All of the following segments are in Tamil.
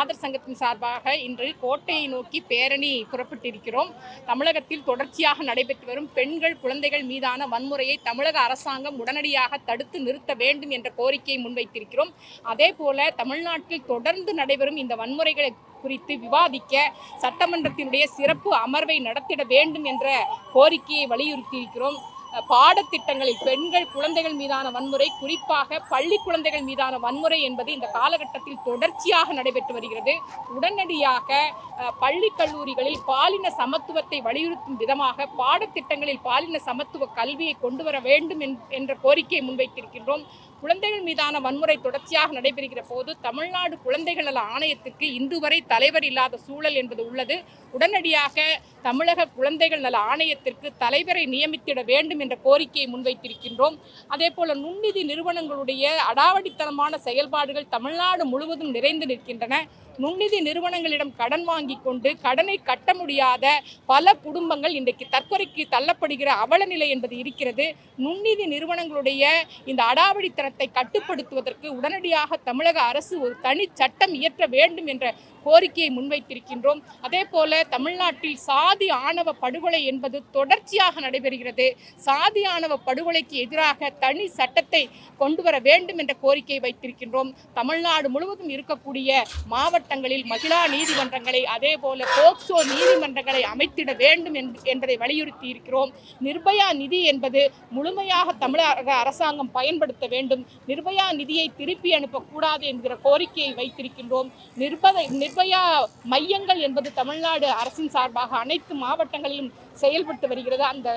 மாதர் சங்கத்தின் சார்பாக இன்று கோட்டையை நோக்கி பேரணி புறப்பட்டிருக்கிறோம். தமிழகத்தில் தொடர்ச்சியாக நடைபெற்று வரும் பெண்கள் குழந்தைகள் மீதான வன்முறையை தமிழக அரசாங்கம் உடனடியாக தடுத்து நிறுத்த வேண்டும் என்ற கோரிக்கையை முன்வைத்திருக்கிறோம். அதே போல தமிழ்நாட்டில் தொடர்ந்து நடைபெறும் இந்த வன்முறைகளை குறித்து விவாதிக்க சட்டமன்றத்தினுடைய சிறப்பு அமர்வை நடத்திட வேண்டும் என்ற கோரிக்கையை வலியுறுத்தியிருக்கிறோம். பாடத்திட்டங்களில் பெண்கள் குழந்தைகள் மீதான வன்முறை குறிப்பாக பள்ளி குழந்தைகள் மீதான வன்முறை என்பது இந்த காலகட்டத்தில் தொடர்ச்சியாக நடைபெற்று வருகிறது. உடனடியாக பள்ளி கல்லூரிகளில் பாலின சமத்துவத்தை வலியுறுத்தும் விதமாக பாடத்திட்டங்களில் பாலின சமத்துவ கல்வியை கொண்டு வர வேண்டும் என்- என்ற கோரிக்கையை முன்வைத்திருக்கின்றோம். குழந்தைகள் மீதான வன்முறை தொடர்ச்சியாக நடைபெறுகிற போது தமிழ்நாடு குழந்தைகள் நல ஆணையத்திற்கு இன்று வரை தலைவர் இல்லாத சூழல் என்பது உள்ளது. உடனடியாக தமிழக குழந்தைகள் நல ஆணையத்திற்கு தலைவரை நியமித்திட வேண்டும் என்ற கோரிக்கையை முன்வைத்திருக்கின்றோம். அதே போல நுண்நிதி நிறுவனங்களுடைய அடாவடித்தனமான செயல்பாடுகள் தமிழ்நாடு முழுவதும் நிறைந்து நிற்கின்றன. நுண்நிதி நிறுவனங்களிடம் கடன் வாங்கி கொண்டு கடனை கட்ட முடியாத பல குடும்பங்கள் இன்றைக்கு தற்கொலைக்கு தள்ளப்படுகிற அவல நிலை என்பது இருக்கிறது. நுண்நிதி நிறுவனங்களுடைய இந்த அடாவடித்தனத்தை கட்டுப்படுத்துவதற்கு உடனடியாக தமிழக அரசு ஒரு தனி சட்டம் இயற்ற வேண்டும் என்ற கோரிக்கையை முன்வைத்திருக்கின்றோம். அதே போல தமிழ்நாட்டில் சாதி ஆணவ படுகொலை என்பது தொடர்ச்சியாக நடைபெறுகிறது. சாதி ஆணவ படுகொலைக்கு எதிராக தனி சட்டத்தை கொண்டு வர வேண்டும் என்ற கோரிக்கையை வைத்திருக்கின்றோம். தமிழ்நாடு முழுவதும் இருக்கக்கூடிய மாவட்டங்களில் மகிழா நீதிமன்றங்களை அதே போல போக்சோ நீதிமன்றங்களை அமைத்திட வேண்டும் என்பதை வலியுறுத்தி இருக்கிறோம். நிர்பயா நிதி என்பது முழுமையாக தமிழக அரசாங்கம் பயன்படுத்த வேண்டும். நிர்பயா நிதியை திருப்பி அனுப்பக்கூடாது என்கிற கோரிக்கையை வைத்திருக்கின்றோம். நிர்பதை நிர்பயா மையங்கள் என்பது தமிழ்நாடு அரசின் சார்பாக அனைத்து மாவட்டங்களிலும் செயல்பட்டு வருகிறது. அந்த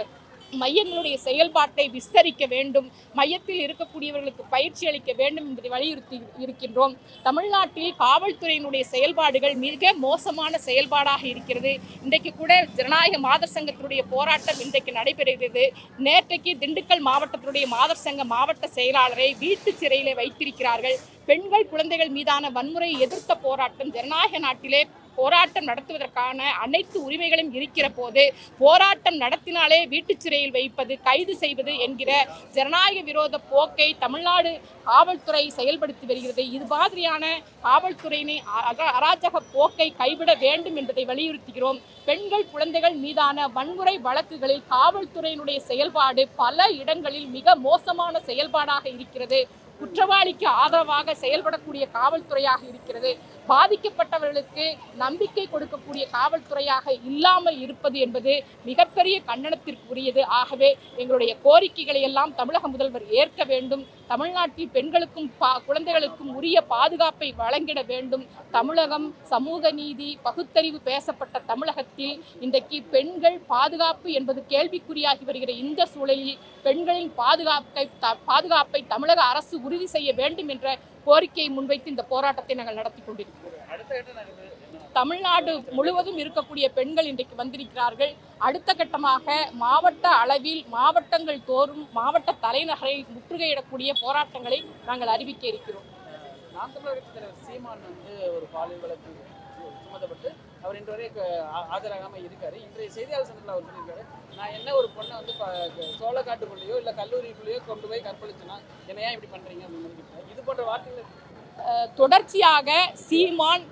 மையங்களுடைய செயல்பாட்டை விஸ்தரிக்க வேண்டும் மையத்தில் இருக்கக்கூடியவர்களுக்கு பயிற்சி அளிக்க வேண்டும் என்பதை வலியுறுத்தி இருக்கின்றோம். தமிழ்நாட்டில் காவல்துறையினுடைய செயல்பாடுகள் மிக மோசமான செயல்பாடாக இருக்கிறது. இன்றைக்கு கூட ஜனநாயக மாதர் சங்கத்தினுடைய போராட்டம் இன்றைக்கு நடைபெறுகிறது. நேற்றைக்கு திண்டுக்கல் மாவட்டத்தினுடைய மாதர் சங்க மாவட்ட செயலாளரை வீட்டு சிறையிலே வைத்திருக்கிறார்கள். பெண்கள் குழந்தைகள் மீதான வன்முறையை எதிர்த்த போராட்டம் ஜனநாயக நாட்டிலே போராட்டம் நடத்துவதற்கான அனைத்து உரிமைகளும் இருக்கிற போது போராட்டம் நடத்தினாலே வீட்டு சிறையில் வைப்பது கைது செய்வது என்கிற ஜனநாயக விரோத போக்கை தமிழ்நாடு காவல்துறை செயல்படுத்தி வருகிறது. இது மாதிரியான காவல்துறையினை அராஜக போக்கை கைவிட வேண்டும் என்பதை வலியுறுத்துகிறோம். பெண்கள் குழந்தைகள் மீதான வன்முறை வழக்குகளில் காவல்துறையினுடைய செயல்பாடு பல இடங்களில் மிக மோசமான செயல்பாடாக இருக்கிறது. குற்றவாளிக்கு ஆதரவாக செயல்படக்கூடிய காவல்துறையாக இருக்கிறது. பாதிக்கப்பட்டவர்களுக்கு நம்பிக்கை கொடுக்கக்கூடிய காவல்துறையாக இல்லாமல் இருப்பது என்பது மிகப்பெரிய கண்டனத்திற்குரியது. ஆகவே எங்களுடைய கோரிக்கைகளை எல்லாம் தமிழக முதல்வர் ஏற்க வேண்டும். தமிழ்நாட்டில் பெண்களுக்கும் பா- குழந்தைகளுக்கும் உரிய பாதுகாப்பை வழங்கிட வேண்டும். தமிழகம் சமூக நீதி பகுத்தறிவு பேசப்பட்ட தமிழகத்தில் இன்றைக்கு பெண்கள் பாதுகாப்பு என்பது கேள்விக்குறியாகி வருகிற இந்த சூழலில் பெண்களின் பாதுகாப்பை த- பாதுகாப்பை தமிழக அரசு உறுதி செய்ய வேண்டும் என்ற கோரிக்கையை முன்வைத்து இந்த போராட்டத்தை நாங்கள் நடத்தி கொண்டிருக்கிறோம். தமிழ்நாடு முழுவதும் இருக்கக்கூடிய பெண்கள் இன்றைக்கு வந்திருக்கிறார்கள். அடுத்த கட்டமாக மாவட்ட அளவில் மாவட்டங்கள் தோறும் மாவட்ட தலைநகரை முற்றுகையிடக்கூடிய போராட்டங்களை நாங்கள் அறிவிக்க இருக்கிறோம். தமிழர் சீமான் வந்து ஒரு பாலியல் வழக்கு சுமத்தப்பட்டு அவர் இன்று வரை ஆஜராகாமல் இருக்காரு. இன்றைய செய்தியாளர் சந்திப்பில் அவர் சொல்லியிருக்காரு நான் என்ன ஒரு பொண்ணை வந்து சோளக்காட்டுக்குள்ளேயோ இல்லை கல்லூரிக்குள்ளேயோ கொண்டு போய் கற்பழிச்சுனா? என்ன ஏன் இப்படி பண்ணுறீங்க அப்படின்னு சொல்லி இது போன்ற வார்த்தைகள் தொடர்ச்சியாக சீமான்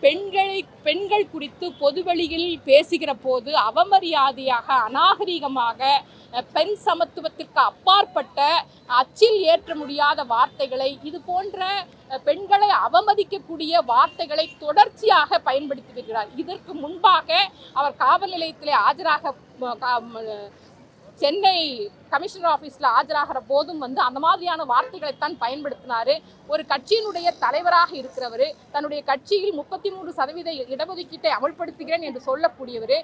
பெண்களை பெண்கள் குறித்து பொதுவெளியில் பேசுகிற போது அவமரியாதையாக அநாகரிகமாக பெண் சமத்துவத்திற்கு அப்பாற்பட்ட அச்சில் ஏற்ற முடியாத வார்த்தைகளை இது போன்ற பெண்களை அவமதிக்கக்கூடிய வார்த்தைகளை தொடர்ச்சியாக பயன்படுத்தி வருகிறார். இதற்கு முன்பாக அவர் காவல் நிலையத்திலே ஆஜராக சென்னை கமிஷனர் ஆஃபீஸில் ஆஜராகிற போதும் வந்து அந்த மாதிரியான வார்த்தைகளைத்தான் பயன்படுத்தினார். ஒரு கட்சியினுடைய தலைவராக இருக்கிறவர் தன்னுடைய கட்சியில் முப்பத்தி மூன்று சதவீத இடஒதுக்கீட்டை அமல்படுத்துகிறேன் என்று சொல்லக்கூடியவர்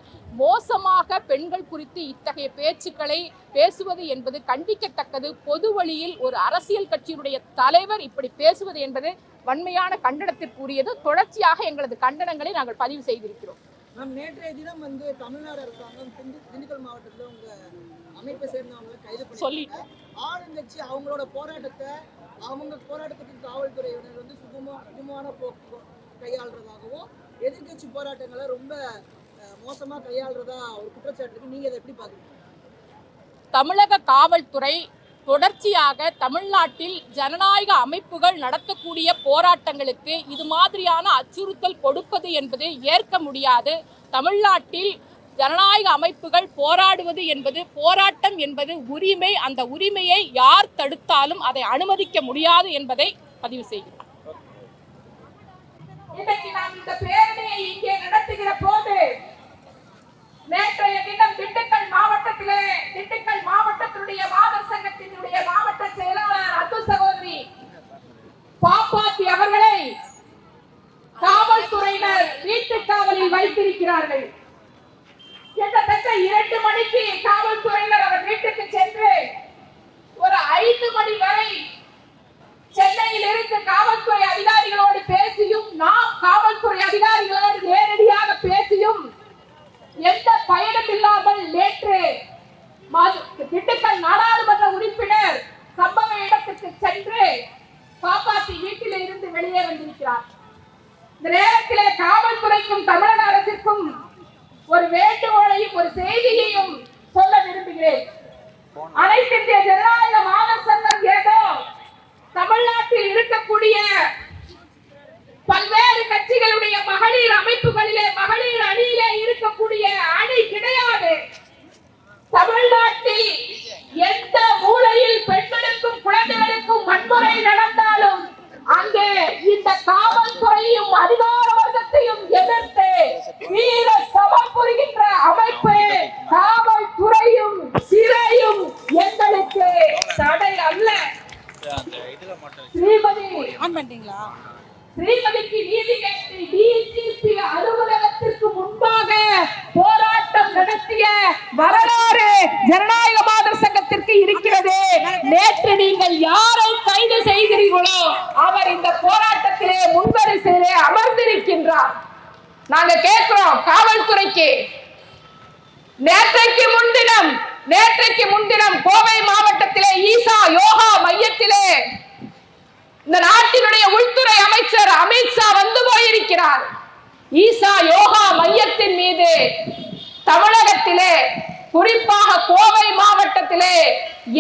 மோசமாக பெண்கள் குறித்து இத்தகைய பேச்சுக்களை பேசுவது என்பது கண்டிக்கத்தக்கது. பொது வழியில் ஒரு அரசியல் கட்சியினுடைய தலைவர் இப்படி பேசுவது என்பது வன்மையான கண்டனத்திற்குரியது. தொடர்ச்சியாக எங்களது கண்டனங்களை நாங்கள் பதிவு செய்திருக்கிறோம். நேற்றைய தினம் வந்து தமிழ்நாடு அரசாங்கம் திண்டுக்கல் மாவட்டத்தில் உங்கள் அமைப்பை சேர்ந்தவங்களை கைது சொல்லிட்டு. ஆளுங்கட்சி அவங்களோட போராட்டத்தை அவங்க போராட்டத்துக்கு காவல்துறையினர் வந்து சுகமா சுகமான போக்கு கையாளுறதாகவும் எதிர்க்கட்சி போராட்டங்களை ரொம்ப அஹ், மோசமா கையாளுறதா ஒரு குற்றச்சாட்டு இருக்கு நீங்க அதை எப்படி பாக்குறீங்க தமிழக காவல்துறை தொடர்ச்சியாக தமிழ்நாட்டில் ஜனநாயக அமைப்புகள் நடத்தக்கூடிய போராட்டங்களுக்கு இது மாதிரியான அச்சுறுத்தல் கொடுப்பது என்பது ஏற்க முடியாது. தமிழ்நாட்டில் ஜனநாயக அமைப்புகள் போராடுவது என்பது போராட்டம் என்பது உரிமை. அந்த உரிமையை யார் தடுத்தாலும் அதை அனுமதிக்க முடியாது என்பதை பதிவு செய்கிறோம் இன்றைக்கு நாம் இந்த பேரணியை இங்கே நடத்துகிற போது நேற்றைய தினம் திண்டுக்கல் மாவட்டத்திலே திண்டுக்கல் மாவட்டத்தினுடைய மாதர் சங்கத்தினுடைய மாவட்ட செயலாளர் அத்து சகோதரி பாப்பாத்தி அவர்களை காவல்துறையினர் வீட்டு காவலில் வைத்திருக்கிறார்கள். மணிக்கு காவல்துறையினர் அவர் வீட்டுக்கு சென்று ஒரு ஐந்து மணி வரை சென்னையில் இருந்து காவல்துறை அதிகாரிகளோடு பேசியும் நாம் காவல்துறை அதிகாரிகளோடு நேரடியாக பேசியும் எந்த பயனும் இல்லாமல் நேற்று மது- திண்டுக்கல் நாடாளுமன்ற உறுப்பினர் சம்பவ இடத்துக்கு சென்று காப்பாற்றி வீட்டில் இருந்து வெளியே வந்திருக்கிறார் இந்த நேரத்திலே காவல்துறைக்கும் தமிழக அரசிற்கும் ஒரு வேண்டுகோள் ஒரு செய்தியையும் சொல்ல விரும்புகிறேன். அனைத்திந்திய ஜனநாயக மாதர் சங்கம் ஏதோ தமிழ்நாட்டில் இருக்கக்கூடிய பல்வேறு கட்சிகளுடைய மகளிர் அமைப்புகளிலே மகளிர் அணியிலே இருக்கக்கூடிய அணி கிடையாது. தமிழ்நாட்டில் எந்த மூலையில் பெண்களுக்கும் குழந்தைகளுக்கும் வன்முறை நடந்தாலும் அங்கே இந்த காவல்துறையும் அதிகார வர்க்கத்தையும் எதிர்த்து வீர சமம் புரிகின்ற அமைப்பு காவல்துறையும் சிறையும் எங்களுக்கு தடை அல்ல. ஸ்ரீமதி ஸ்ரீமதிக்கு நீதி கேட்டு டிஜிபி அலுவலகத்திற்கு முன்பாக போராட்டம் நடத்திய வரலாறு ஜனநாயக மாதர் சங்கத்திற்கு இருக்கிறது. நேற்று நீங்கள் யாரை கைது செய்கிறீர்களோ அவர் இந்த போராட்டத்திலே முன்வரிசையிலே அமர்ந்திருக்கின்றார் நாங்க கேட்கிறோம் காவல்துறைக்கு. நேற்றைக்கு முன்தினம் நேற்றைக்கு முன்தினம் கோவை மாவட்டத்திலே ஈசா யோகா மையத்திலே இந்த நாட்டினுடைய உள்துறை அமைச்சர் அமித்ஷா வந்து போயிருக்கிறார். ஈசா யோகா மையத்தின் மீது தமிழகத்திலே குறிப்பாக கோவை மாவட்டத்திலே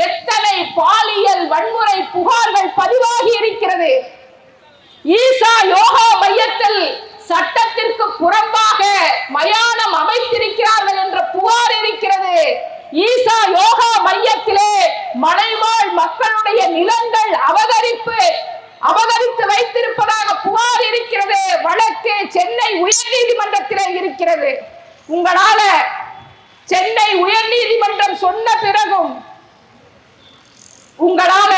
எத்தனை பாலியல் வன்முறை புகார்கள் பதிவாகி இருக்கிறது. ஈசா யோகா மையத்தில் சட்டத்திற்கு புறம்பாக மயானம் அமைத்திருக்கிறார்கள் என்ற புகார் இருக்கிறது. ஈசா யோகா மையத்திலே மலைவாழ் மக்களுடைய நிலங்கள் அபகரிப்பு அபகரித்து வைத்திருப்பதாக புகார் இருக்கிறது. வழக்கு சென்னை உயர்நீதிமன்றத்திலே இருக்கிறது. உங்களால சென்னை உயர்நீதிமன்றம் சொன்ன பிறகும் உங்களால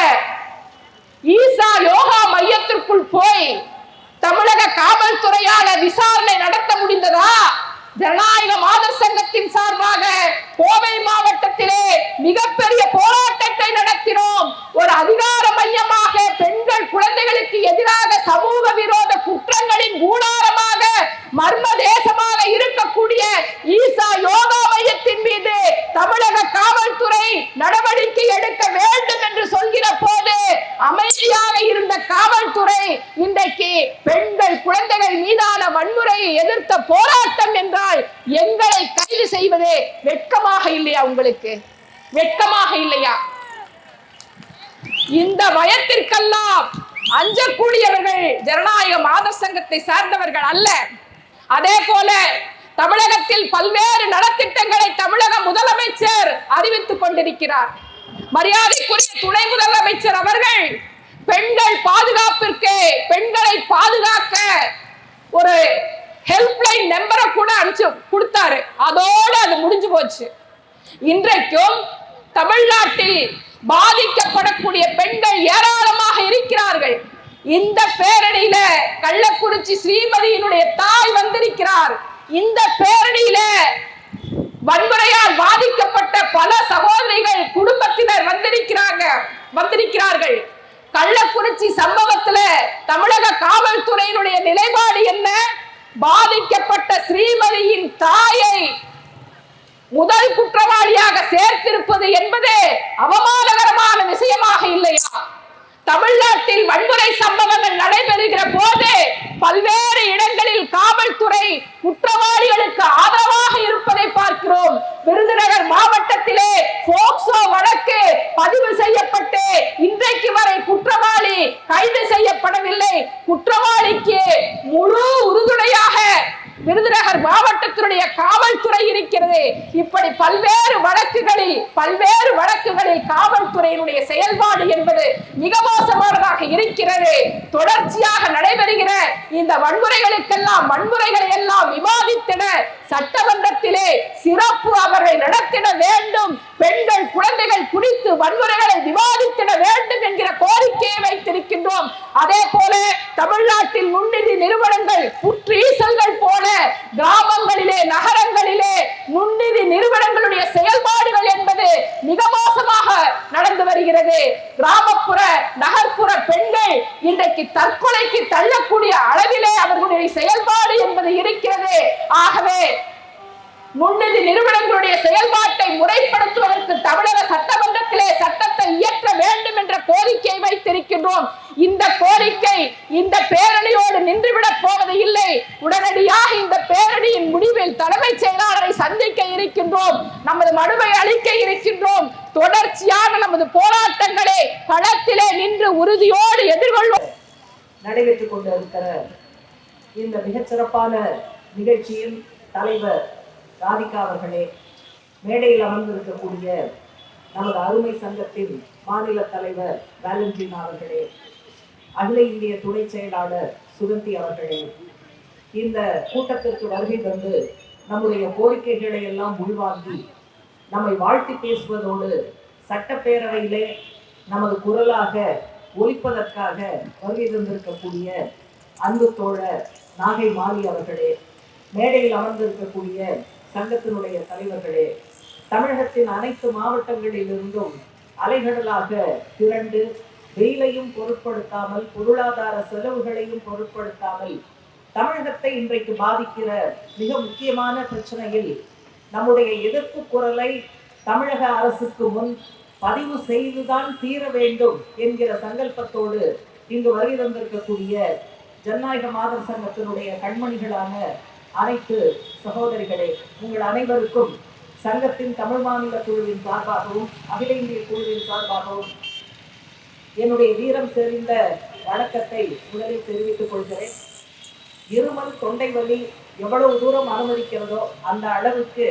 ஈசா யோகா மையத்திற்குள் போய் தமிழக காவல்துறையால விசாரணை நடத்த முடிந்ததா? ஜனநாயக மாதர் சங்கத்தின் சார்பாக கோவை மாவட்டத்திலே மிகப்பெரிய போராட்டத்தை நடத்தினோம். ஒரு அதிகார மையமாக பெண்கள் குழந்தைகளுக்கு எதிராக சமூக விரோத குற்றங்களின் கூடாரமாக மர்ம தேசமாக இருக்கக்கூடிய ஈசா யோகா மையத்தின் மீது தமிழக காவல்துறை நடவடிக்கை எடுக்க வேண்டும் என்று சொல்கிற போது அமைதியாக இருந்த காவல்துறை இன்றைக்கு பெண்கள் குழந்தைகள் மீதான வன்முறையை எதிர்த்த போராட்டம் என்றால் எங்களை கைது செய்வதே வெட்கமாக இல்லையா உங்களுக்கு? வெட்கமாக இல்லையா? இந்த பயத்திற்கெல்லாம் அஞ்சக்கூடியவர்கள் ஜனநாயக மாத சங்கத்தை சார்ந்தவர்கள் அல்ல. அதே போல தமிழகத்தில் பல்வேறு நலத்திட்டங்களை தமிழக முதலமைச்சர் அறிவித்துக் கொண்டிருக்கிறார். மரியாதைக்குரிய துணை முதலமைச்சர் அவர்கள் பெண்கள் பாதுகாப்பிற்கு பெண்களை பாதுகாக்க ஒரு ஹெல்ப்லைன் நம்பரை கூட அனுப்பிச்சு கொடுத்தாரு. அதோடு அது முடிஞ்சு போச்சு. இன்றைக்கும் தமிழ்நாட்டில் பாதிக்கப்படக்கூடிய பெண்கள் ஏராளமாக இருக்கிறார்கள். இந்த பேரணியில கள்ளக்குறிச்சி ஸ்ரீமதியினுடைய தாய் வந்திருக்கிறார். இந்த பேரணியில வன்முறையால் பாதிக்கப்பட்ட பல சகோதரிகள் குடும்பத்தினர் வந்திருக்கிறாங்க வந்திருக்கிறார்கள் கள்ளக்குறிச்சி சம்பவத்துல தமிழக காவல்துறையினுடைய நிலைப்பாடு என்ன பாதிக்கப்பட்ட ஸ்ரீமதியின் தாயை முதல் குற்றவாளியாக சேர்த்திருப்பது என்பது அவமானகரமான விஷயமாக இல்லையா? தமிழ்நாட்டில் வன்முறை சம்பவங்கள் நடைபெறுகிற போது பல்வேறு இடங்களில் காவல்துறை குற்றவாளிகளுக்கு ஆதரவாக இருப்பதை பார்க்கிறோம். விருதுநகர் மாவட்டத்திலே போக்சோ வழக்கு பதிவு செய்யப்பட்டு இன்றைக்கு வரை குற்றவாளி கைது செய்யப்படவில்லை. குற்றவாளிக்கு முழு உறுதுணையாக விருதுநகர் மாவட்டத்தினுடைய காவல்துறை இருக்கிறது. இப்படி பல்வேறு வழக்குகளில் பல்வேறு வழக்குகளில் காவல்துறையினுடைய செயல்பாடு என்பது மிக மோசமானதாக இருக்கிறது. தொடர்ச்சியாக நடைபெறுகிற இந்த வன்முறைகளுக்கெல்லாம் வன்முறைகளை எல்லாம் விவாதித்திட சட்டமன்றத்திலே சிறப்பு அவர்கள் நடத்திட வேண்டும் பெண்கள் குழந்தைகள் குறித்து வன்முறைகளை விவாதித்திட வேண்டும் என்கிற கோரிக்கையை வைத்திருக்கின்றோம். அதே போல தமிழ்நாட்டில் நுண்ணிதி நிறுவனங்கள் புற்றீசல்கள் போல கிராமங்களிலே நகரங்களிலே நுண்ணிதி நிறுவனங்களுடைய செயல்பாடுகள் என்பது மிக மோசமாக நடந்து வருகிறது. கிராமப்புற நகர்ப்புற பெண்கள் இன்றைக்கு தற்கொலைக்கு தள்ளக்கூடிய அளவிலே அவர்களுடைய செயல்பாடு என்பது இருக்கிறது. ஆகவே முன்னணி நிறுவனங்களுடைய செயல்பாட்டை முறைப்படுத்துவதற்கு தமிழக சட்டமன்றத்திலே சட்டத்தை இயற்ற வேண்டும் என்ற கோரிக்கை வைத்திருக்கின்றோம். இந்த கோரிக்கை இந்த பேரணியோடு நின்றுவிடப் போவது இல்லை. உடனடியாக இந்த பேரணியின் முடிவில் தலைமைச் செயலாளரை சந்திக்க இருக்கின்றோம். நமது மனுவை அளிக்க இருக்கின்றோம். தொடர்ச்சியான நமது போராட்டங்களை களத்திலே நின்று உறுதியோடு எதிர்கொள்வோம். நடைபெற்றுக் கொண்டிருக்கிற இந்த மிகச்சிறப்பான நிகழ்ச்சியில் தலைவர் ராதிகா அவர்களே மேடையில் அமர்ந்திருக்கக்கூடிய நமது அருமை சங்கத்தின் மாநில தலைவர் வேலண்டினா அவர்களே அகில இந்திய துணை செயலாளர் சுகந்தி அவர்களே இந்த கூட்டத்திற்கு வருகை தந்து நம்முடைய கோரிக்கைகளை எல்லாம் உள்வாங்கி நம்மை வாழ்த்தி பேசுவதோடு சட்டப்பேரவையிலே நமது குரலாக ஒழிப்பதற்காக வருகை தந்திருக்கக்கூடிய அன்பு தோழர் நாகை மாலி அவர்களே மேடையில் அமர்ந்திருக்கக்கூடிய சங்கத்தினுடைய தலைவர்களே தமிழகத்தின் அனைத்து மாவட்டங்களிலிருந்தும் அலைகடலாக திரண்டு வெயிலையும் பொருட்படுத்தாமல் பொருளாதார செலவுகளையும் பொருட்படுத்தாமல் தமிழகத்தை இன்றைக்கு பாதிக்கிற மிக முக்கியமான பிரச்சனையில் நம்முடைய எதிர்ப்பு குரலை தமிழக அரசுக்கு முன் பதிவு செய்துதான் தீர வேண்டும் என்கிற சங்கல்பத்தோடு இங்கு வருகை தந்திருக்கக்கூடிய ஜனநாயக மாதர் சங்கத்தினுடைய கண்மணிகளான அனைத்து சகோதரிகளே உங்கள் அனைவருக்கும் சங்கத்தின் தமிழ் மாநில குழுவின் சார்பாகவும் அகில இந்திய குழுவின் சார்பாகவும் என்னுடைய வீரம் செறிந்த வணக்கத்தை முதலில் தெரிவித்துக் கொள்கிறேன். இருமல் தொண்டை வலி எவ்வளவு தூரம் அனுமதிக்கிறதோ அந்த அளவுக்கு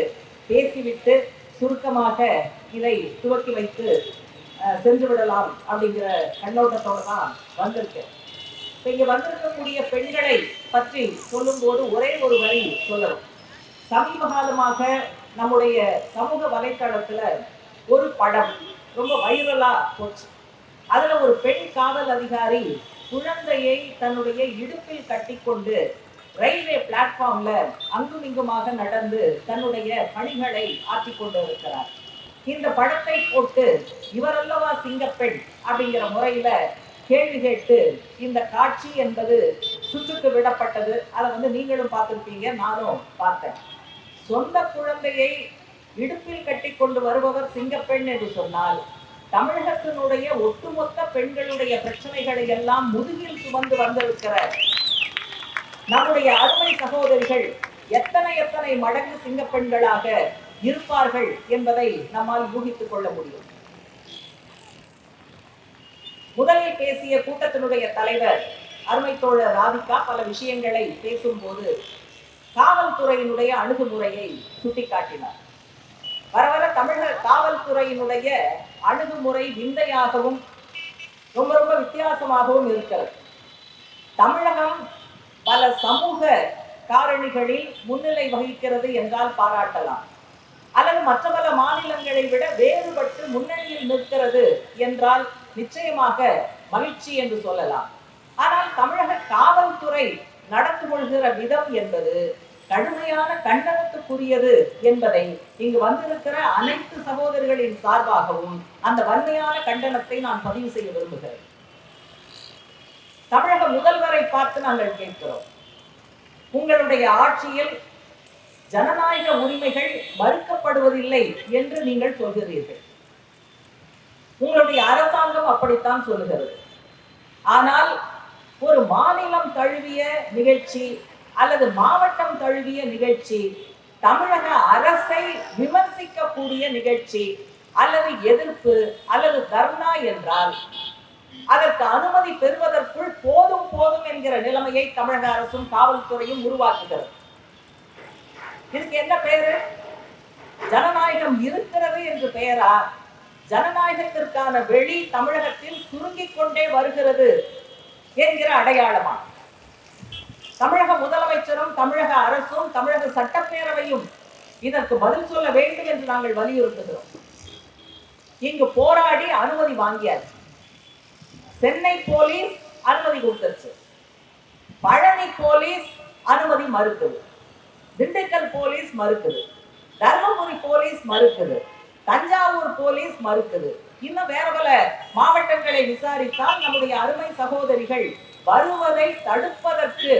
பேசிவிட்டு சுருக்கமாக இதை துவக்கி வைத்து சென்று விடலாம் அப்படிங்கிற கண்ணோட்டத்தோடு தான் வந்திருக்கேன். இப்போ இங்கே வந்திருக்கக்கூடிய பெண்களை பற்றி சொல்லும்போது ஒரே ஒரு வரி சொல்லணும். சமீப காலமாக நம்முடைய சமூக வலைத்தளத்துல ஒரு படம் ரொம்ப வைரலா போச்சு. அதுல ஒரு பெண் காவல் அதிகாரி குழந்தையை தன்னுடைய இடுப்பில் கட்டிக்கொண்டு ரயில்வே பிளாட்ஃபார்ம்ல அங்கும் இங்குமாக நடந்து தன்னுடைய பணிகளை ஆற்றி கொண்டு இருக்கிறார் இந்த படத்தை போட்டு இவரல்லவா சிங்கப்பெண் அப்படிங்கிற முறையில கேள்வி கேட்டு இந்த காட்சி என்பது சுற்றுக்கு விடப்பட்டது. அதை வந்து நீங்களும் பார்த்திருப்பீங்க நானும் பார்த்தேன். சொந்த குழந்தையை இடுப்பில் கட்டி கொண்டு வருபவர் சிங்கப்பெண் என்று சொன்னால் தமிழகத்தினுடைய ஒட்டுமொத்த பெண்களுடைய பிரச்சனைகளை எல்லாம் முதுகில் சுமந்து வந்திருக்கிற நம்முடைய அருமை சகோதரிகள் எத்தனை எத்தனை மடங்கு சிங்கப்பெண்களாக இருப்பார்கள் என்பதை நம்மால் ஊகித்துக் கொள்ள முடியும். முதலில் பேசிய கூட்டத்தினுடைய தலைவர் அருமை தோழர் ராதிகா பல விஷயங்களை பேசும்போது காவல்துறையினுடைய அணுகுமுறையை சுட்டிக்காட்டினார். வர வர தமிழக காவல்துறையினுடைய அணுகுமுறை விந்தையாகவும் ரொம்ப ரொம்ப வித்தியாசமாகவும் இருக்கிறது. தமிழகம் பல சமூக காரணிகளில் முன்னிலை வகிக்கிறது என்றால் பாராட்டலாம். அல்லது மற்ற பல மாநிலங்களை விட வேறுபட்டு முன்னணியில் நிற்கிறது என்றால் நிச்சயமாக மகிழ்ச்சி என்று சொல்லலாம். ஆனால் தமிழக காவல்துறை நடந்து கொள்கிற விதம் என்பது கடுமையான கண்டனத்துக்குரியது என்பதை இங்கு வந்திருக்கிற அனைத்து சகோதரர்களின் சார்பாகவும் அந்த வன்மையான கண்டனத்தை நான் பதிவு செய்ய விரும்புகிறேன். தமிழக முதல்வரை பார்த்து நாங்கள் கேட்கிறோம். உங்களுடைய ஆட்சியில் ஜனநாயக உரிமைகள் மறுக்கப்படுவதில்லை என்று நீங்கள் சொல்கிறீர்கள். உங்களுடைய அரசாங்கம் அப்படித்தான் சொல்லுகிறது. ஆனால் ஒரு மாநிலம் தழுவிய நிகழ்ச்சி அல்லது மாவட்டம் தழுவிய நிகழ்ச்சி தமிழக அரசை விமர்சிக்கக்கூடிய நிகழ்ச்சி அல்லது எதிர்ப்பு அல்லது தர்ணா என்றால் அதற்கு அனுமதி பெறுவதற்குள் போதும் போதும் என்கிற நிலைமையை தமிழக அரசும் காவல்துறையும் உருவாக்குகிறது. இதுக்கு என்ன பெயரு ஜனநாயகம் இருக்கிறது என்று பெயரா? ஜனநாயகத்திற்கான வெளி தமிழகத்தில் சுருங்கிக் கொண்டே வருகிறது என்கிற அடையாளமா தமிழக முதலமைச்சரும் தமிழக அரசும் தமிழக சட்டப்பேரவையும் இதற்கு பதில் சொல்ல வேண்டும் என்று நாங்கள் வலியுறுத்துகிறோம். இங்கு போராடி அனுமதி வாங்கியாச்சு. சென்னை போலீஸ் அனுமதி கொடுத்துருச்சு. பழனி போலீஸ் அனுமதி மறுக்குது. திண்டுக்கல் போலீஸ் மறுக்குது. தர்மபுரி போலீஸ் மறுக்குது. தஞ்சாவூர் போலீஸ் மறுக்குது. இன்னும் வேற பல மாவட்டங்களை விசாரித்தால் நம்முடைய அருமை சகோதரிகள் வருவதை தடுப்பதற்கு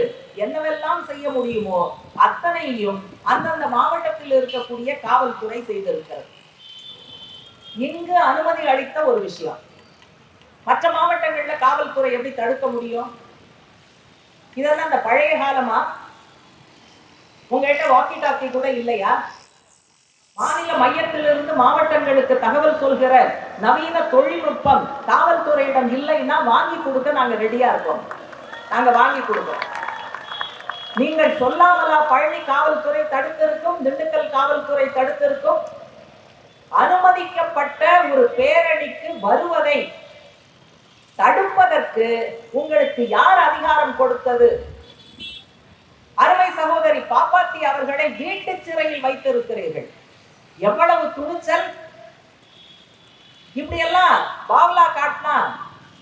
என்னவெல்லாம் செய்ய முடியுமோ அத்தனையும் அந்தந்த மாவட்டத்தில் இருக்கக்கூடிய காவல்துறை செய்திருக்கிறது. இங்கு அனுமதி அளித்த ஒரு விஷயம். மற்ற மாவட்டங்கள்ல காவல்துறை எப்படி தடுக்க முடியும்? இதெல்லாம் அந்த பழைய காலமா? உங்ககிட்ட வாக்கி டாக்கி கூட இல்லையா? மாநில மையத்திலிருந்து மாவட்டங்களுக்கு தகவல் சொல்கிற நவீன தொழில்நுட்பம் காவல்துறையிடம் இல்லைன்னா வாங்கி கொடுக்க நாங்க ரெடியா இருக்கோம். நாங்க வாங்கி கொடுக்கிறோம். நீங்கள் சொல்லாமலா பழனி காவல்துறை தடுத்திருக்கும் திண்டுக்கல் காவல்துறை தடுத்திருக்கும் அனுமதிக்கப்பட்ட ஒரு பேரணிக்கு வருவதை தடுப்பதற்கு உங்களுக்கு யார் அதிகாரம் கொடுத்தது? அருமை சகோதரி பாப்பாத்தி அவர்களை வீட்டு சிறையில் வைத்திருக்கிறீர்கள். எவ்வளவு துணிச்சல்? இப்படியெல்லாம் பாவ்லா காட்டினா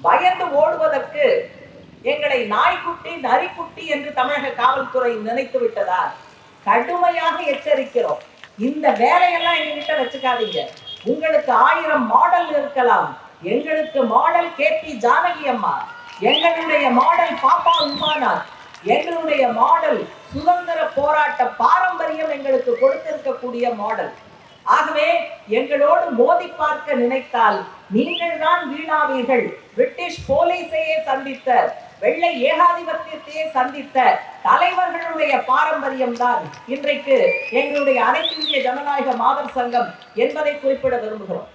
பயந்து ஓடுவதற்கு எங்களை நாய்க்குட்டி நரிக்குட்டி என்று தமிழக காவல்துறை நினைத்து விட்டதா கடுமையாக எச்சரிக்கிறோம். இந்த வேலையெல்லாம் எங்ககிட்ட வச்சுக்காதீங்க. உங்களுக்கு ஆயிரம் மாடல் இருக்கலாம். எங்களுக்கு மாடல் கே பி ஜானகி அம்மா எங்களுடைய மாடல் பாப்பா உமானார் எங்களுடைய மாடல் சுதந்திர போராட்ட பாரம்பரியம் எங்களுக்கு கொடுத்திருக்கக்கூடிய மாடல். ஆகவே எங்களோடு மோதி பார்க்க நினைத்தால் நீங்கள் தான் வீணாவீர்கள். பிரிட்டிஷ் போலீஸையே சந்தித்த வெள்ளை ஏகாதிபத்தியத்தையே சந்தித்த தலைவர்களுடைய பாரம்பரியம் தான் இன்றைக்கு எங்களுடைய அனைத்து இந்திய ஜனநாயக மாதர் சங்கம் என்பதை குறிப்பிட விரும்புகிறோம்.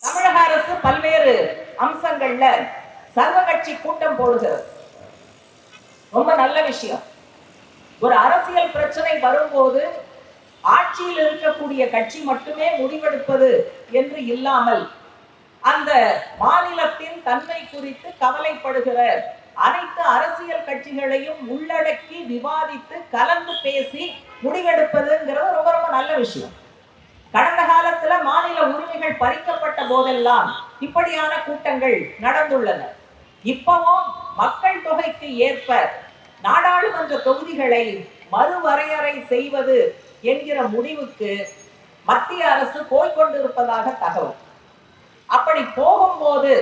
தமிழக அரசு பல்வேறு அம்சங்கள்ல சர்வகட்சி கூட்டம் போடுகிறது. ரொம்ப நல்ல விஷயம். ஒரு அரசியல் பிரச்சனை வரும்போது ஆட்சியில் இருக்கக்கூடிய கட்சி மட்டுமே முடிவெடுப்பது என்று இல்லாமல் அந்த மாநிலத்தின் தன்மை குறித்து கவலைப்படுகிற அனைத்து அரசியல் கட்சிகளையும் உள்ளடக்கி விவாதித்து கலந்து பேசி முடிவெடுப்பதுங்கிறது ரொம்ப ரொம்ப நல்ல விஷயம். கடந்த காலத்துல மாநில உரிமைகள் பறிக்கப்பட்ட போதெல்லாம் இப்படியான கூட்டங்கள் நடந்துள்ளன. இப்பவும் மக்கள் தொகைக்கு ஏற்ப நாடாளுமன்ற தொகுதிகளை மறுவரையறை செய்வது என்கிற முடிவுக்கு மத்திய அரசு போய்கொண்டிருப்பதாக தகவல். அப்படி போகும்போது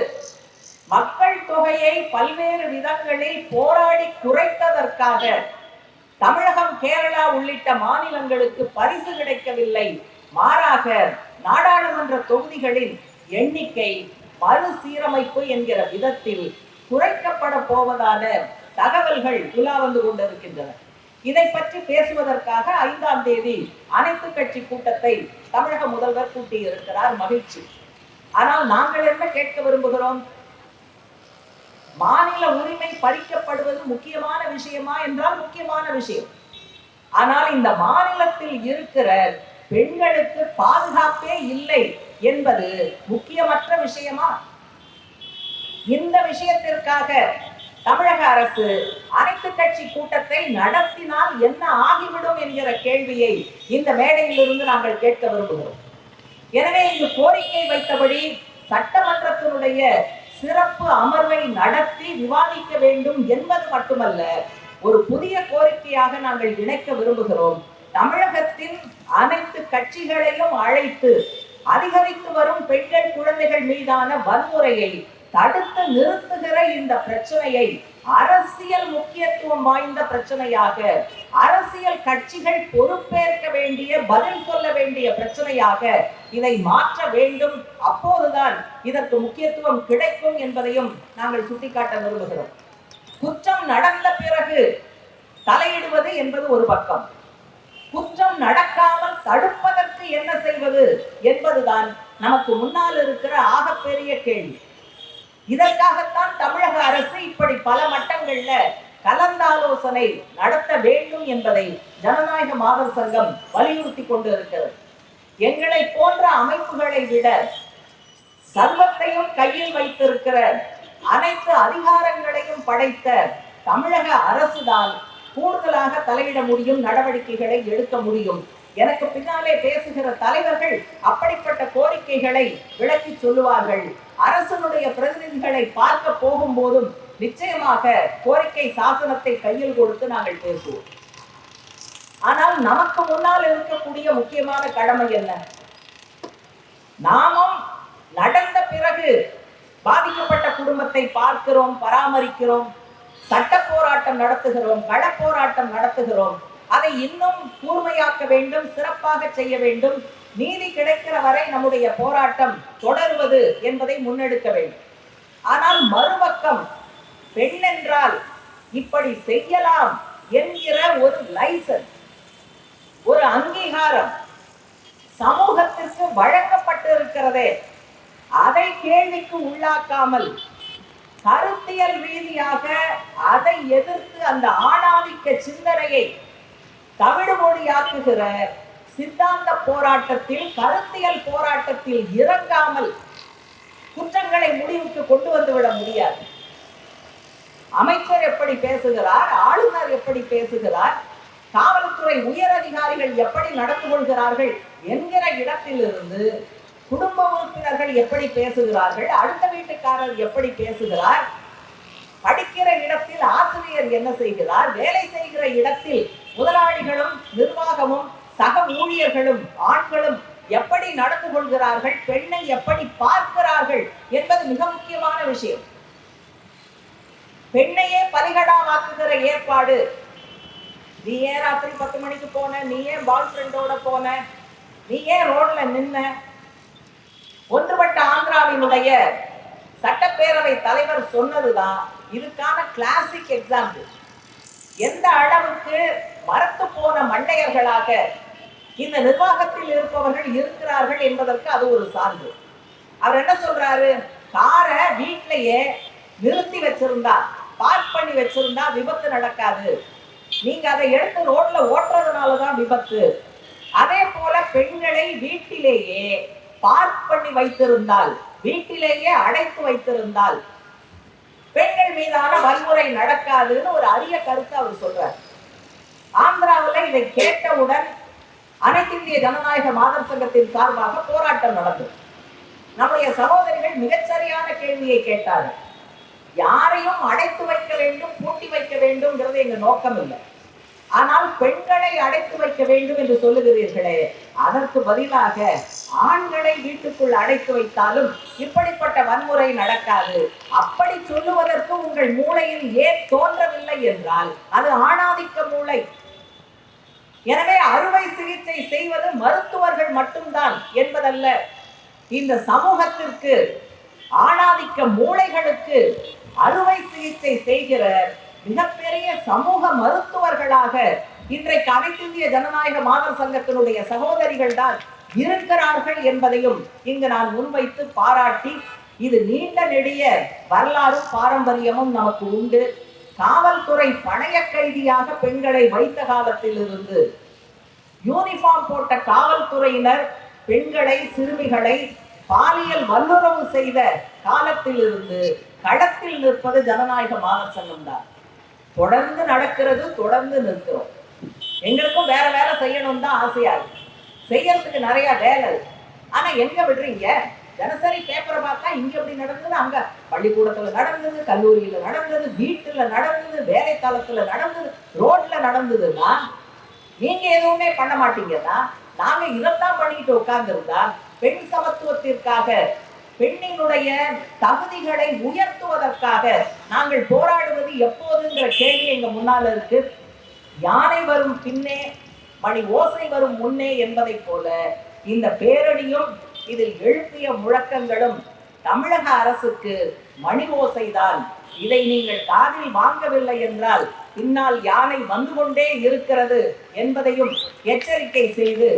மக்கள் தொகையை பல்வேறு விதங்களில் போராடி குறைத்ததற்காக தமிழகம் கேரளா உள்ளிட்ட மாநிலங்களுக்கு பரிசு கிடைக்கவில்லை. மாறாக நாடாளுமன்ற தொகுதிகளின் எண்ணிக்கை மறுசீரமைப்பு என்கிற விதத்தில் குறைக்கப்பட போவதான தகவல்கள் உலா வந்து கொண்டிருக்கின்றன. இதை பற்றி பேசுவதற்காக ஐந்தாம் தேதி அனைத்து கட்சி கூட்டத்தை தமிழக முதல்வர் கூட்டியிருக்கிறார் மகிழ்ச்சி. ஆனால் நாங்கள் என்ன கேட்க விரும்புகிறோம்? மாநில உரிமை பறிக்கப்படுவது முக்கியமான விஷயமா என்றால் முக்கியமான விஷயம். ஆனால் இந்த மாநிலத்தில் இருக்கிற பெண்களுக்கு பாதுகாப்பே இல்லை என்பது முக்கியமற்ற விஷயமா? இந்த விஷயத்திற்காக தமிழக அரசு அனைத்து கட்சி கூட்டத்தை நடத்தினால் என்ன ஆகிவிடும் என்கிற கேள்வியை இந்த மேடையிலிருந்து நாங்கள் கேட்க விரும்புகிறோம். எனவே இங்கு கோரிக்கை வைத்தபடி சட்டமன்றத்தினுடைய சிறப்பு அமர்வை நடத்தி விவாதிக்க வேண்டும் என்பது மட்டுமல்ல ஒரு புதிய கோரிக்கையாக நாங்கள் இணைக்க விரும்புகிறோம். தமிழகத்தின் அனைத்து கட்சிகளையும் அழைத்து அதிகரித்து வரும் பெண்கள் குழந்தைகள் மீதான வன்முறையை தடுத்து நிறுத்துகிற இந்த பிரச்சனையை அரசியல் முக்கியத்துவம் வாய்ந்த பிரச்சனையாக அரசியல் கட்சிகள் பொறுப்பேற்க வேண்டிய பதில் சொல்ல வேண்டிய பிரச்சனையாக இதை மாற்ற வேண்டும். அப்போதுதான் இதற்கு முக்கியத்துவம் கிடைக்கும் என்பதையும் நாங்கள் சுட்டிக்காட்ட விரும்புகிறோம். குற்றம் நடந்த பிறகு தலையிடுவது என்பது ஒரு பக்கம். குற்றம் நடக்காமல் தடுப்பதற்கு என்ன செய்வது என்பதுதான் நமக்கு முன்னால் இருக்கிற ஆகப்பெரிய கேள்வி. இதற்காகத்தான் தமிழக அரசு இப்படி பல மட்டங்கள்ல கலந்தாலோசனை நடத்த வேண்டும் என்பதை ஜனநாயக மாதர் சங்கம் வலியுறுத்தி கொண்டு இருக்கிறது எங்களை போன்ற அமைப்புகளை விட சர்வத்தையும் கையில் வைத்திருக்கிற அனைத்து அதிகாரங்களையும் படைத்த தமிழக அரசுதான் கூடுதலாக தலையிட முடியும் நடவடிக்கைகளை எடுக்க முடியும். எனக்கு பின்னாலே பேசுகிற தலைவர்கள் அப்படிப்பட்ட கோரிக்கைகளை விளக்கி சொல்லுவார்கள். அரசனுடைய பிரதிநிதிகளை பார்க்க போகும் போதும் நிச்சயமாக கோரிக்கை சாசனத்தை கையில் கொடுத்து நாங்கள் பேசுவோம். ஆனால் நமக்கு முன்னால் இருக்கக்கூடிய முக்கியமான கடமை என்ன? நாமும் நடந்த பிறகு பாதிக்கப்பட்ட குடும்பத்தை பார்க்கிறோம் பராமரிக்கிறோம் சட்ட போராட்டம் நடத்துகிறோம் கள போராட்டம் நடத்துகிறோம். அதை இன்னும் கூர்மையாக்க வேண்டும் சிறப்பாக செய்ய வேண்டும். நீதி கிடைக்கிற வரை நம்முடைய போராட்டம் தொடருவது என்பதை முன்னெடுக்க வேண்டும். ஆனால் மறுபக்கம் பெண் என்றால் இப்படி செய்யலாம் என்கிற ஒரு லைசன்ஸ் ஒரு அங்கீகாரம் சமூகத்திற்கு வழங்கப்பட்டு இருக்கிறதே அதை கேள்விக்கு உள்ளாக்காமல் கருத்தியல் ரீதியாக அதை எதிர்த்து அந்த ஆணாதிக்க சிந்தனையை தமிழ் மொழியாக்குகிற சித்தாந்த போராட்டத்தில் கருத்தியல் போராட்டத்தில் இறங்காமல் குற்றங்களை முடிவுக்கு கொண்டு வந்துவிட முடியாது. அமைச்சர் எப்படி பேசுகிறார் ஆளுநர் எப்படி பேசுகிறார் காவல்துறை உயர் அதிகாரிகள் எப்படி நடந்து கொள்கிறார்கள் என்கிற இடத்திலிருந்து குடும்ப உறுப்பினர்கள் எப்படி பேசுகிறார்கள் அடுத்த வீட்டுக்காரர் எப்படி பேசுகிறார் படிக்கிற இடத்தில் ஆசிரியர் என்ன செய்கிறார் வேலை செய்கிற இடத்தில் முதலாளிகளும் நிர்வாகமும் சக ஊழியர்களும் ஆண்களும் எப்படி நடந்து கொள்கிறார்கள் பெண்ணை எப்படி பார்க்கிறார்கள் என்பது மிக முக்கியமான விஷயம். பெண்ணையே பலிகடாவாக்குகிற ஏற்பாடு. நீ ஏன் ராத்திரி பத்து மணிக்கு போன? நீ ஏன் பாய் ஃப்ரெண்டோட போன? நீ ஏன் ரோட்ல நின்ன? ஒன்றுபட்ட ஆந்திராவினுடைய சட்டப்பேரவை தலைவர் சொன்னதுதான் இதுக்கான கிளாசிக் எக்ஸாம்பிள் எந்த அளவுக்கு மரத்து போன மண்டையர்களாக இந்த நிர்வாகத்தில் இருப்பவர்கள் இருக்கிறார்கள் என்பதற்கு அது ஒரு சான்று. அவர் என்ன சொல்றாரு? காரை வீட்டிலேயே நிறுத்தி வச்சிருந்தா பார்க் பண்ணி வச்சிருந்தா விபத்து நடக்காது. நீங்க அதை எடுத்து ரோட்ல ஓட்டுறதுனால தான் விபத்து. அதே போல பெண்களை வீட்டிலேயே பார்க் பண்ணி வைத்திருந்தால் வீட்டிலேயே அடைத்து வைத்திருந்தால் பெண்கள் மீதான வன்முறை நடக்காதுன்னு ஒரு அரிய கருத்தை அவர் சொல்றார். ஆந்திராவில் இதை கேட்டவுடன் அனைத்திந்திய ஜனநாயக மாதர் சங்கத்தின் சார்பாக போராட்டம் நடந்தது. நம்முடைய சகோதரிகள் மிகச்சரியான கேள்வியை கேட்டார்கள். யாரையும் அடைத்து வைக்க வேண்டும் பூட்டி வைக்க வேண்டும்ங்கிறது எங்க நோக்கம் இல்லை. ஆனால் பெண்களை அடைத்து வைக்க வேண்டும் என்று சொல்லுகிறீர்களே அதற்கு பதிலாக ஆண்களை வீட்டுக்குள் அடைத்து வைத்தாலும் இப்படிப்பட்ட வன்முறை நடக்காது. அப்படி சொல்லுவதற்கு உங்கள் மூளையில் ஏன் தோன்றவில்லை என்றால் அது ஆணாதிக்க மூளை. எனவே அறுவை சிகிச்சை செய்வது மருத்துவர்கள் மட்டும்தான் என்பதல்ல. இந்த சமூகத்திற்கு ஆணாதிக்க மூளைகளுக்கு அறுவை சிகிச்சை செய்கிற மிகப்பெரிய சமூக மருத்துவர்களாக இன்றைக்கு அனைத்திந்திய ஜனநாயக மாதர் சங்கத்தினுடைய சகோதரிகள் தான் இருக்கிறார்கள் என்பதையும் இங்கு நான் முன்வைத்து பாராட்டி இது நீண்ட நெடிய வரலாறும் பாரம்பரியமும் நமக்கு உண்டு. காவல்துறை பணைய கைதியாக பெண்களை வைத்த காலத்தில் இருந்து யூனிஃபார்ம் போட்ட காவல்துறையினர் பெண்களை சிறுமிகளை பாலியல் வல்லுறவு செய்த காலத்தில் இருந்து களத்தில் நிற்பது ஜனநாயக மாதர் சங்கம் தான். தொடர்ந்து நடக்கிறது தொடர்ந்து நிற்கிறோம். எங்களுக்கும் வேற வேலை செய்யணும் தான் ஆசையா இருக்கு. செய்யறதுக்கு நிறைய வேலை ஆனா எங்க விடுறீங்க? தினசரி பேப்பரை பார்த்தா இங்க இப்படி நடந்தது? அங்க பள்ளிக்கூடத்துல நடந்தது கல்லூரியில நடந்தது வீட்டுல நடந்தது வேலைத்தளத்துல நடந்தது ரோட்ல நடந்ததுன்னா நீங்க எதுவுமே பண்ண மாட்டீங்கன்னா நாங்க இதைத்தான் பண்ணிட்டு உட்கார்ந்துருந்தா பெண் சமத்துவத்திற்காக பெண்ணினுடைய தகுதிகளை உயர்த்துவதற்காக நாங்கள் போராடுவது எப்போதுங்கிற கேள்வி எங்க முன்னால இருக்கு. யானை வரும் பின்னே மணி ஓசை வரும் முன்னே என்பதைப் போல இந்த பேரணியும் இதில் எழுப்பிய முழக்கங்களும் தமிழக அரசுக்கு மணி ஓசைதான் இதை நீங்கள் காதில் வாங்கவில்லை என்றால் பின்னால் யானை வந்து கொண்டே இருக்கிறது என்பதையும் எச்சரிக்கை செய்து